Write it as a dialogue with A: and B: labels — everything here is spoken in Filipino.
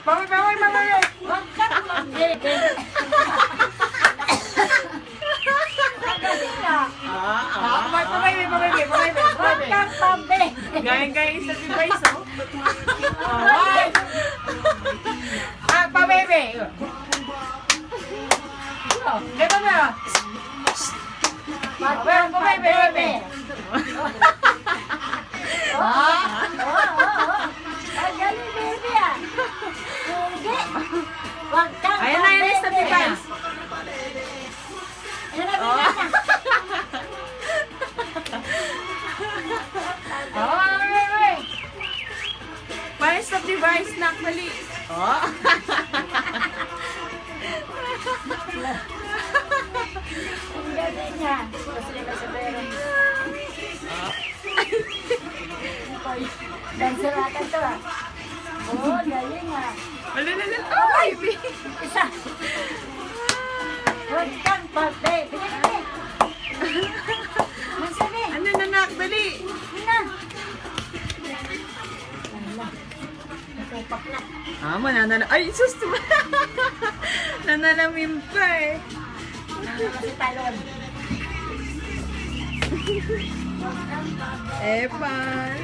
A: Pamay, pamay, pamay.
B: Huwag kang magbebe. Magaling ka.
C: Ah,
A: Ah, pamay, pamay, pamay, pamay,
B: Huwag
A: pamay.
B: kang pambe.
A: Gayang-gaya sa device, oh. Ah, ah, pabebe. Oh, Dito na.
B: Huwag
A: Pabebe,
B: kang
A: Paano stop device, nak, mali. Oh.
B: Ang galing niya. Dancer ata to ah. Oh, galing ah.
A: Mali na lang. Oh, baby.
B: Isa. Huwag kang pabe. Bigyan mo eh. Masabi.
A: Ano na, nak,
B: Nasupak na.
A: Ah, mananala. Ay, sus. Nanalamin pa eh.
B: Nangangala si Talon.
A: Epan.